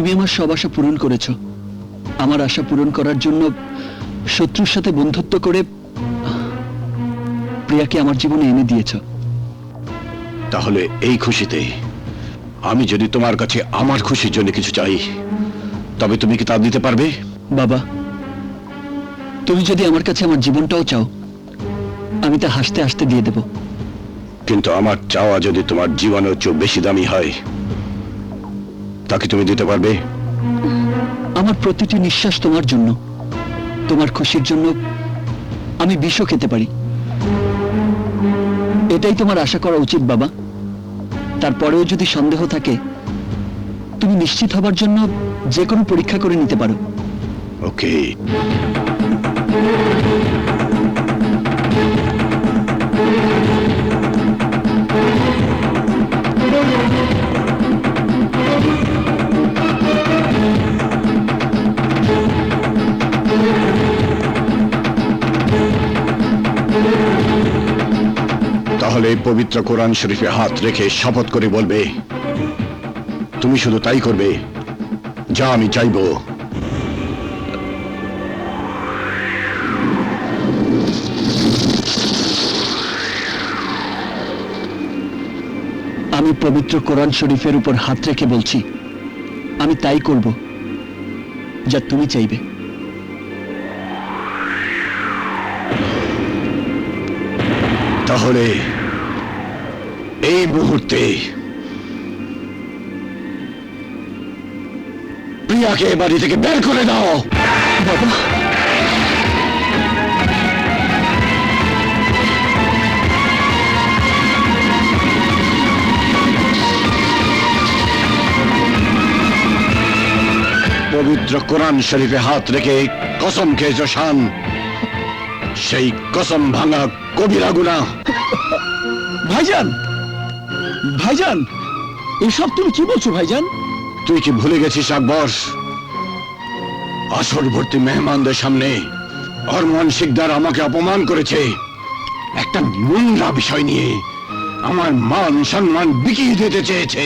তুমি আমার সব আশা পূরণ করেছ। আমার আশা পূরণ করার জন্য শত্রুর সাথে বন্ধুত্ব করে প্রিয়াকে আমার জীবনে এনে দিয়েছ। তাহলে এই খুশিতে আমি যদি তোমার কাছে আমার খুশির জন্য কিছু চাই তবে তুমি কি তা দিতে পারবে? বাবা তুমি যদি আমার কাছে আমার জীবনটাও চাও আমি তা হাসতে হাসতে দিয়ে দেব। কিন্তু আমার চাওয়া যদি তোমার জীবনের চেয়ে বেশি দামি হয় তাকে তুমি দিতে পারবে? আমার প্রতিটি নিঃশ্বাস তোমার জন্য। তোমার খুশির জন্য আমি বিষও খেতে পারি। এটাই তোমার আশা করা উচিত বাবা। তারপরেও যদি সন্দেহ থাকে তুমি নিশ্চিত হবার জন্য যে কোনো পরীক্ষা করে নিতে পারো। ওকে তাহলে পবিত্র কোরআন শরীফে হাত রেখে শপথ করে বলবে তুমি শুধু তাই করবে যা আমি চাইব। আমি পবিত্র কোরআন শরীফের উপর হাত রেখে বলছি আমি তাই করব যা তুমি চাইবে। তাহলে এই মুহূর্তে প্রিয়াকে এ বাড়ি থেকে বের করে দাও। বাবা। পবিত্র কোরআন শরীফে হাত রেখে কসম খেয়েছ শান। সেই কসম ভাঙা কবিরা গুনা ভাইজান ভাইজান, এসব তুমি কি বলছো ভাইজান? তুই কি ভুলে গেছিস, আকবর? আসর ভর্তি মেহমানদের সামনে অরমান শিকদার আমাকে অপমান করেছে। একটা নোংরা বিষয় নিয়ে আমার মান সম্মান বিকিয়ে দিতে চেয়েছে।